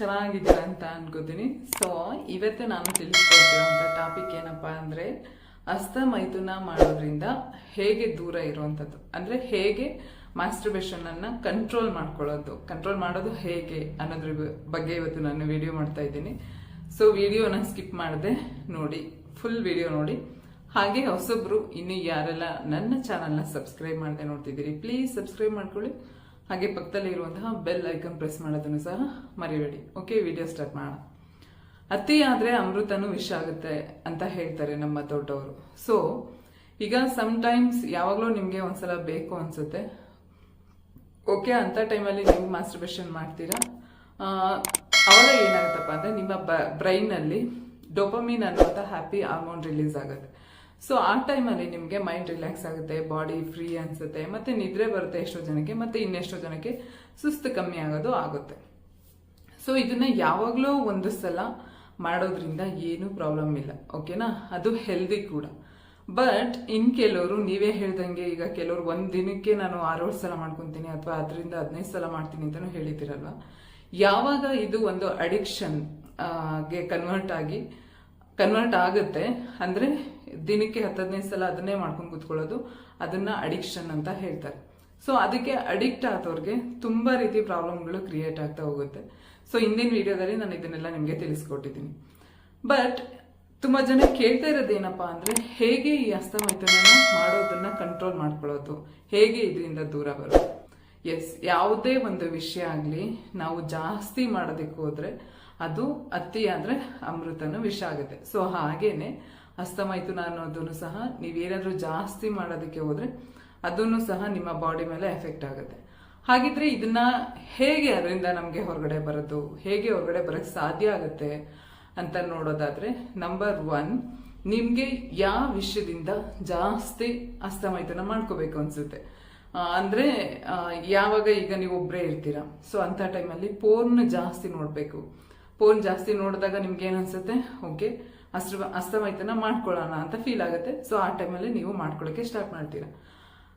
ಚೆನ್ನಾಗಿದ್ದೀರಾ ಅಂತ ಅನ್ಕೋತೀನಿ. ಸೊ ಇವತ್ತು ನಾನು ತಿಳಿಸ್ಕೊಡ್ತಿರೋಂಥ ಟಾಪಿಕ್ ಏನಪ್ಪ ಅಂದರೆ ಅಸ್ತ ಮೈಥುನ ಮಾಡೋದ್ರಿಂದ ಹೇಗೆ ದೂರ ಇರುವಂಥದ್ದು ಅಂದರೆ ಹೇಗೆ ಮಾಸ್ಟರ್ಬೇಷನ್ ಅನ್ನ ಕಂಟ್ರೋಲ್ ಮಾಡ್ಕೊಳ್ಳೋದು. ಕಂಟ್ರೋಲ್ ಮಾಡೋದು ಹೇಗೆ ಅನ್ನೋದ್ರ ಬಗ್ಗೆ ಇವತ್ತು ನಾನು ವಿಡಿಯೋ ಮಾಡ್ತಾ ಇದ್ದೀನಿ. ಸೊ ವಿಡಿಯೋನ ಸ್ಕಿಪ್ ಮಾಡದೆ ನೋಡಿ. ಫುಲ್ ವಿಡಿಯೋ ನೋಡಿ. ಹಾಗೆ ಹೊಸೊಬ್ರು ಇನ್ನು ಯಾರೆಲ್ಲ ನನ್ನ ಚಾನಲ್ನ ಸಬ್ಸ್ಕ್ರೈಬ್ ಮಾಡದೆ ನೋಡ್ತಿದ್ದೀರಿ ಪ್ಲೀಸ್ ಸಬ್ಸ್ಕ್ರೈಬ್ ಮಾಡ್ಕೊಳ್ಳಿ. ಹಾಗೆ ಪಕ್ಕದಲ್ಲಿ ಇರುವಂತಹ ಬೆಲ್ ಐಕನ್ ಪ್ರೆಸ್ ಮಾಡೋದನ್ನು ಸಹ ಮರಿಬೇಡಿ ಓಕೆ ವಿಡಿಯೋ ಸ್ಟಾರ್ಟ್ ಮಾಡೋಣ. ಅತಿ ಆದ್ರೆ ಅಮೃತನು ವಿಷ ಆಗುತ್ತೆ ಅಂತ ಹೇಳ್ತಾರೆ ನಮ್ಮ ದೊಡ್ಡವರು. ಸೊ ಈಗ ಟೈಮ್ಸ್ ಯಾವಾಗಲೂ ನಿಮಗೆ ಒಂದ್ಸಲ ಬೇಕು ಅನ್ಸುತ್ತೆ. ಓಕೆ ಅಂತ ಟೈಮಲ್ಲಿ ನೀವು ಮಾಸ್ಟರ್ಬೇಷನ್ ಮಾಡ್ತೀರಾ? ಅವಾಗ ಏನಾಗುತ್ತಪ್ಪ ಅಂದ್ರೆ ನಿಮ್ಮ ಬ್ರೈನಲ್ಲಿ ಡೋಪಮೀನ್ ಅನ್ನುವಂಥ ಹ್ಯಾಪಿ ಹಾರ್ಮೋನ್ ರಿಲೀಸ್ ಆಗುತ್ತೆ. ಸೊ ಆ ಟೈಮಲ್ಲಿ ನಿಮಗೆ ಮೈಂಡ್ ರಿಲ್ಯಾಕ್ಸ್ ಆಗುತ್ತೆ ಬಾಡಿ ಫ್ರೀ ಅನ್ಸುತ್ತೆ, ಮತ್ತು ನಿದ್ರೆ ಬರುತ್ತೆ ಎಷ್ಟೋ ಜನಕ್ಕೆ, ಮತ್ತು ಇನ್ನೆಷ್ಟೋ ಜನಕ್ಕೆ ಸುಸ್ತು ಕಮ್ಮಿ ಆಗೋದು ಆಗುತ್ತೆ. ಸೊ ಇದನ್ನು ಯಾವಾಗಲೂ ಒಂದು ಸಲ ಮಾಡೋದ್ರಿಂದ ಏನೂ ಪ್ರಾಬ್ಲಮ್ ಇಲ್ಲ ಓಕೆನಾ ಅದು ಹೆಲ್ದಿ ಕೂಡ. ಬಟ್ ಇನ್ ಕೆಲವರು, ನೀವೇ ಹೇಳ್ದಂಗೆ ಈಗ ಕೆಲವರು ಒಂದು ದಿನಕ್ಕೆ ನಾನು ಆರೇಳು ಸಲ ಮಾಡ್ಕೊತೀನಿ ಅಥವಾ ಅದರಿಂದ ಹದಿನೈದು ಸಲ ಮಾಡ್ತೀನಿ ಅಂತಲೂ ಹೇಳಿದ್ದೀರಲ್ವ? ಯಾವಾಗ ಇದು ಒಂದು ಅಡಿಕ್ಷನ್ಗೆ ಕನ್ವರ್ಟ್ ಆಗಿ ಕನ್ವರ್ಟ್ ಆಗುತ್ತೆ. ಅಂದ್ರೆ ದಿನಕ್ಕೆ ಹತ್ತು ಹದಿನೈದು ಸಲ ಅದನ್ನೇ ಮಾಡ್ಕೊಂಡು ಕೂತ್ಕೊಳ್ಳೋದು, ಅದನ್ನ ಅಡಿಕ್ಷನ್ ಅಂತ ಹೇಳ್ತಾರೆ. ಸೊ ಅದಕ್ಕೆ ಅಡಿಕ್ಟ್ ಆದವ್ರಿಗೆ ತುಂಬಾ ರೀತಿ ಪ್ರಾಬ್ಲಮ್ಗಳು ಕ್ರಿಯೇಟ್ ಆಗ್ತಾ ಹೋಗುತ್ತೆ. ಸೊ ಹಿಂದಿನ ವಿಡಿಯೋದಲ್ಲಿ ನಾನು ಇದನ್ನೆಲ್ಲ ನಿಮಗೆ ತಿಳಿಸ್ಕೊಟ್ಟಿದ್ದೀನಿ. ಬಟ್ ತುಂಬಾ ಜನ ಕೇಳ್ತಾ ಏನಪ್ಪಾ ಅಂದ್ರೆ, ಹೇಗೆ ಈ ಅಸ್ತಮೈತನ ಮಾಡೋದನ್ನ ಕಂಟ್ರೋಲ್ ಮಾಡ್ಕೊಳ್ಳೋದು? ಹೇಗೆ ಇದರಿಂದ ದೂರ ಬರೋದು? ಎಸ್ ಯಾವುದೇ ಒಂದು ವಿಷಯ ಆಗಲಿ, ನಾವು ಜಾಸ್ತಿ ಮಾಡೋದಕ್ಕೆ ಹೋದ್ರೆ ಅದು ಅತ್ತಿ ಅಂದ್ರೆ ಅಮೃತನು ವಿಷ ಆಗುತ್ತೆ. ಸೊ ಹಾಗೇನೆ ಹಸ್ತಮೈಥುನ ಅನ್ನೋದನ್ನು ಸಹ ನೀವೇನಾದ್ರೂ ಜಾಸ್ತಿ ಮಾಡೋದಕ್ಕೆ ಹೋದ್ರೆ ಅದನ್ನು ಸಹ ನಿಮ್ಮ ಬಾಡಿ ಮೇಲೆ ಎಫೆಕ್ಟ್ ಆಗುತ್ತೆ. ಹಾಗಿದ್ರೆ ಇದನ್ನ ಹೇಗೆ ಅದರಿಂದ ನಮಗೆ ಹೊರಗಡೆ ಬರೋದು, ಹೇಗೆ ಹೊರಗಡೆ ಬರಕ್ ಸಾಧ್ಯ ಆಗುತ್ತೆ ಅಂತ ನೋಡೋದಾದ್ರೆ ನಂಬರ್ ಒನ್ ನಿಮ್ಗೆ ಯಾವ ವಿಷಯದಿಂದ ಜಾಸ್ತಿ ಅಸ್ತಮೈತನ ಮಾಡ್ಕೋಬೇಕು ಅನ್ಸುತ್ತೆ. ಅಂದ್ರೆ ಯಾವಾಗ ಈಗ ನೀವು ಒಬ್ಬರೇ ಇರ್ತೀರಾ. ಸೊ ಅಂತ ಟೈಮಲ್ಲಿ ಪೋರ್ನ್ ಜಾಸ್ತಿ ನೋಡ್ಬೇಕು. ಫೋನ್ ಜಾಸ್ತಿ ನೋಡಿದಾಗ ನಿಮ್ಗೆ ಏನ್ ಅನ್ಸುತ್ತೆ? ಓಕೆ ಅಸ್ತ್ರ ಅಸ್ತಮೈತನ ಮಾಡ್ಕೊಳ್ಳೋಣ ಅಂತ ಫೀಲ್ ಆಗುತ್ತೆ. ಸೊ ಆ ಟೈಮಲ್ಲಿ ನೀವು ಮಾಡ್ಕೊಳ್ಳೋಕೆ ಸ್ಟಾರ್ಟ್ ಮಾಡ್ತೀರಾ.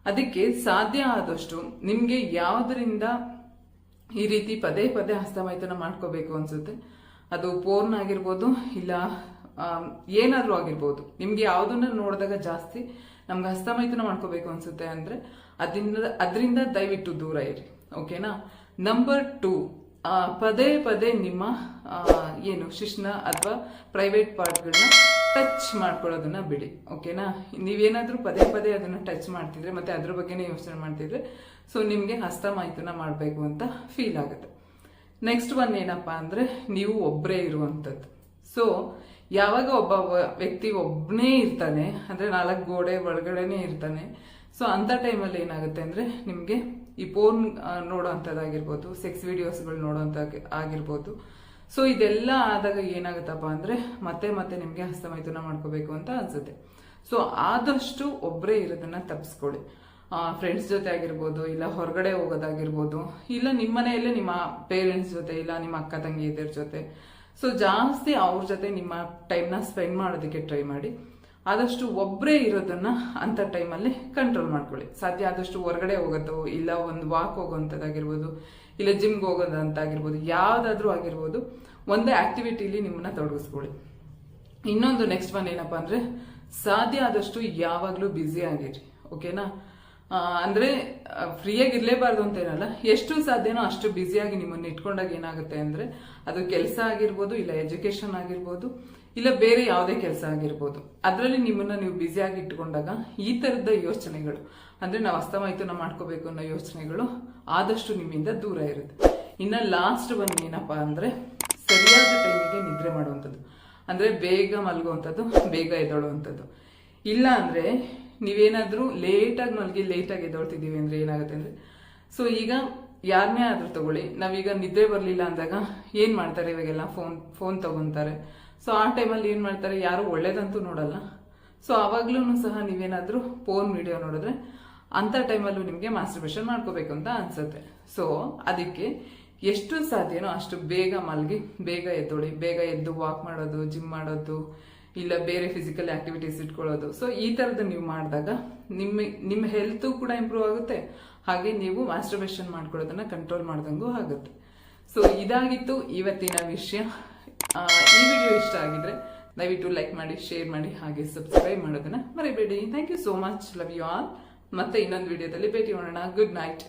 ಅದಕ್ಕೆ ಸಾಧ್ಯ ಆದಷ್ಟು ನಿಮ್ಗೆ ಯಾವ್ದರಿಂದ ಈ ರೀತಿ ಪದೇ ಪದೇ ಹಸ್ತಮೈತನ ಮಾಡ್ಕೋಬೇಕು ಅನ್ಸುತ್ತೆ. ಅದು ಪೋರ್ನ್ ಆಗಿರ್ಬೋದು, ಇಲ್ಲ ಏನಾದ್ರೂ ಆಗಿರ್ಬೋದು, ನಿಮ್ಗೆ ಯಾವ್ದನ್ನ ನೋಡಿದಾಗ ಜಾಸ್ತಿ ನಮ್ಗೆ ಹಸ್ತಮೈತನ ಮಾಡ್ಕೋಬೇಕು ಅನ್ಸುತ್ತೆ ಅಂದ್ರೆ, ಅದರಿಂದ ಅದರಿಂದ ದಯವಿಟ್ಟು ದೂರ ಇರಿ. ಓಕೆನಾ? ನಂಬರ್ ಟೂ ಪದೇ ಪದೇ ನಿಮ್ಮ ಏನು ಶಿಶ್ನ ಅಥವಾ ಪ್ರೈವೇಟ್ ಪಾರ್ಟ್ಗಳನ್ನ ಟಚ್ ಮಾಡ್ಕೊಳ್ಳೋದನ್ನ ಬಿಡಿ ಓಕೆನಾ ನೀವೇನಾದರೂ ಪದೇ ಪದೇ ಅದನ್ನ ಟಚ್ ಮಾಡ್ತಿದ್ರೆ, ಮತ್ತೆ ಅದ್ರ ಬಗ್ಗೆನೇ ಯೋಚನೆ ಮಾಡ್ತಿದ್ರೆ ಸೊ ನಿಮ್ಗೆ ಮಾಹಿತಿನ ಮಾಡಬೇಕು ಅಂತ ಫೀಲ್ ಆಗುತ್ತೆ. ನೆಕ್ಸ್ಟ್ ಒನ್ ಏನಪ್ಪಾ ಅಂದ್ರೆ ನೀವು ಒಬ್ಬರೇ ಇರುವಂಥದ್ದು. ಸೊ ಯಾವಾಗ ಒಬ್ಬ ವ್ಯಕ್ತಿ ಒಬ್ಬನೇ ಇರ್ತಾನೆ, ಅಂದ್ರೆ ನಾಲ್ಕು ಗೋಡೆ ಒಳಗಡೆನೇ ಇರ್ತಾನೆ ಸೊ ಅಂಥ ಟೈಮಲ್ಲಿ ಏನಾಗುತ್ತೆ ಅಂದ್ರೆ ನಿಮಗೆ ಈ ಫೋನ್ ನೋಡೋವಂಥದ್ದಾಗಿರ್ಬೋದು ಸೆಕ್ಸ್ ವಿಡಿಯೋಸ್ಗಳು ನೋಡೋಂಥ ಆಗಿರ್ಬೋದು. ಸೊ ಇದೆಲ್ಲ ಆದಾಗ ಏನಾಗುತ್ತಪ್ಪ ಅಂದ್ರೆ ಮತ್ತೆ ಮತ್ತೆ ನಿಮಗೆ ಹಸ್ತಮೈಥುನ ಮಾಡ್ಕೋಬೇಕು ಅಂತ ಅನ್ಸುತ್ತೆ. ಸೊ ಆದಷ್ಟು ಒಬ್ಬರೇ ಇರೋದನ್ನ ತಪ್ಪಿಸ್ಕೊಳ್ಳಿ ಫ್ರೆಂಡ್ಸ್ ಜೊತೆ ಆಗಿರ್ಬೋದು, ಇಲ್ಲ ಹೊರಗಡೆ ಹೋಗೋದಾಗಿರ್ಬೋದು, ಇಲ್ಲ ನಿಮ್ಮ ಮನೆಯಲ್ಲೇ ನಿಮ್ಮ ಪೇರೆಂಟ್ಸ್ ಜೊತೆ, ಇಲ್ಲ ನಿಮ್ಮ ಅಕ್ಕ ತಂಗಿ ಇದ್ರ ಜೊತೆ. ಸೊ ಜಾಸ್ತಿ ಅವ್ರ ಜೊತೆ ನಿಮ್ಮ ಟೈಮ್ನ ಸ್ಪೆಂಡ್ ಮಾಡೋದಕ್ಕೆ ಟ್ರೈ ಮಾಡಿ. ಆದಷ್ಟು ಒಬ್ಬರೇ ಇರೋದನ್ನ ಅಂತ ಟೈಮಲ್ಲಿ ಕಂಟ್ರೋಲ್ ಮಾಡ್ಕೊಳ್ಳಿ. ಸಾಧ್ಯ ಆದಷ್ಟು ಹೊರಗಡೆ ಹೋಗೋದು, ಇಲ್ಲ ಒಂದು ವಾಕ್ ಹೋಗೋಂಥದ್ದಾಗಿರ್ಬೋದು ಇಲ್ಲ ಜಿಮ್ಗೆ ಹೋಗೋದಂತಾಗಿರ್ಬೋದು, ಯಾವುದಾದ್ರೂ ಆಗಿರ್ಬೋದು, ಒಂದೇ ಆಕ್ಟಿವಿಟಿಲಿ ನಿಮ್ಮನ್ನ ತೊಡಗಿಸ್ಕೊಳ್ಳಿ. ಇನ್ನೊಂದು ನೆಕ್ಸ್ಟ್ ಒನ್ ಏನಪ್ಪ ಅಂದರೆ, ಸಾಧ್ಯ ಆದಷ್ಟು ಯಾವಾಗಲೂ ಬ್ಯುಸಿ ಆಗಿರಿ ಓಕೆನಾ ಅಂದರೆ ಫ್ರೀಯಾಗಿ ಇರಲೇಬಾರ್ದು ಅಂತ ಏನಲ್ಲ, ಎಷ್ಟು ಸಾಧ್ಯನೋ ಅಷ್ಟು ಬ್ಯುಸಿಯಾಗಿ ನಿಮ್ಮನ್ನು ಇಟ್ಕೊಂಡಾಗ ಏನಾಗುತ್ತೆ ಅಂದರೆ, ಅದು ಕೆಲಸ ಆಗಿರ್ಬೋದು, ಇಲ್ಲ ಎಜುಕೇಶನ್ ಆಗಿರ್ಬೋದು ಇಲ್ಲ ಬೇರೆ ಯಾವುದೇ ಕೆಲಸ ಆಗಿರ್ಬೋದು. ಅದರಲ್ಲಿ ನಿಮ್ಮನ್ನ ನೀವು ಬ್ಯುಸಿಯಾಗಿ ಇಟ್ಕೊಂಡಾಗ ಈ ತರದ ಯೋಚನೆಗಳು, ಅಂದ್ರೆ ನಾವು ಹಸ್ತಮೈಥುನ ಮಾಡ್ಕೋಬೇಕು ಅನ್ನೋ ಯೋಚನೆಗಳು ಆದಷ್ಟು ನಿಮ್ಮಿಂದ ದೂರ ಇರುತ್ತೆ. ಇನ್ನ ಲಾಸ್ಟ್ ಒನ್ ಏನಪ್ಪ ಅಂದ್ರೆ ಸರಿಯಾದ ಟೈಮಿಗೆ ನಿದ್ರೆ ಮಾಡುವಂಥದ್ದು. ಅಂದ್ರೆ ಬೇಗ ಮಲಗುವಂಥದ್ದು, ಬೇಗ ಎದ್ದೋಳುವಂಥದ್ದು. ಇಲ್ಲ ಅಂದ್ರೆ ನೀವೇನಾದರೂ ಲೇಟಾಗಿ ಮಲಗಿ ಲೇಟಾಗಿ ಎದ್ದೋಳ್ತಿದ್ದೀವಿ ಅಂದ್ರೆ ಏನಾಗುತ್ತೆ ಅಂದ್ರೆ ಸೊ ಈಗ ಯಾರನ್ನೇ ಆದ್ರೂ ತಗೊಳ್ಳಿ, ನಾವೀಗ ನಿದ್ರೆ ಬರಲಿಲ್ಲ ಅಂದಾಗ ಏನು ಮಾಡ್ತಾರೆ ಇವಾಗೆಲ್ಲ? ಫೋನ್ ಫೋನ್ ತಗೊಂತಾರೆ. ಸೊ ಆ ಟೈಮಲ್ಲಿ ಏನು ಮಾಡ್ತಾರೆ? ಯಾರು ಒಳ್ಳೇದಂತೂ ನೋಡಲ್ಲ. ಸೊ ಅವಾಗ್ಲೂ ಸಹ ನೀವೇನಾದರೂ ಫೋನ್ ವಿಡಿಯೋ ನೋಡಿದ್ರೆ ಅಂಥ ಟೈಮಲ್ಲೂ ನಿಮಗೆ ಮಾಸ್ಟರ್ಬೇಷನ್ ಮಾಡ್ಕೋಬೇಕು ಅಂತ ಅನ್ಸುತ್ತೆ. ಸೊ ಅದಕ್ಕೆ ಎಷ್ಟು ಸಾಧ್ಯನೋ ಅಷ್ಟು ಬೇಗ ಮಲಗಿ, ಬೇಗ ಎದ್ದೋಳಿ, ಬೇಗ ಎದ್ದು ವಾಕ್ ಮಾಡೋದು ಜಿಮ್ ಮಾಡೋದು, ಇಲ್ಲ ಬೇರೆ ಫಿಸಿಕಲ್ ಆಕ್ಟಿವಿಟೀಸ್ ಇಟ್ಕೊಳ್ಳೋದು. ಸೊ ಈ ಥರದ್ದು ನೀವು ಮಾಡಿದಾಗ ನಿಮ್ಮ ನಿಮ್ಮ ಹೆಲ್ತು ಕೂಡ ಇಂಪ್ರೂವ್ ಆಗುತ್ತೆ. ಹಾಗೆ ನೀವು ಮಾಸ್ಟರ್ಬೇಷನ್ ಮಾಡ್ಕೊಳ್ಳೋದನ್ನ ಕಂಟ್ರೋಲ್ ಮಾಡ್ದಂಗೂ ಆಗುತ್ತೆ. ಸೊ ಇದಾಗಿತ್ತು ಇವತ್ತಿನ ವಿಷಯ. ಈ ವಿಡಿಯೋ ಇಷ್ಟ ಆಗಿದ್ರೆ ದಯವಿಟ್ಟು ಲೈಕ್ ಮಾಡಿ ಶೇರ್ ಮಾಡಿ, ಹಾಗೆ ಸಬ್ಸ್ಕ್ರೈಬ್ ಮಾಡೋದನ್ನ ಮರಿಬೇಡಿ. Thank you so much love you all ಮತ್ತೆ ಇನ್ನೊಂದು ವಿಡಿಯೋದಲ್ಲಿ ಭೇಟಿ ಮಾಡೋಣ. Good night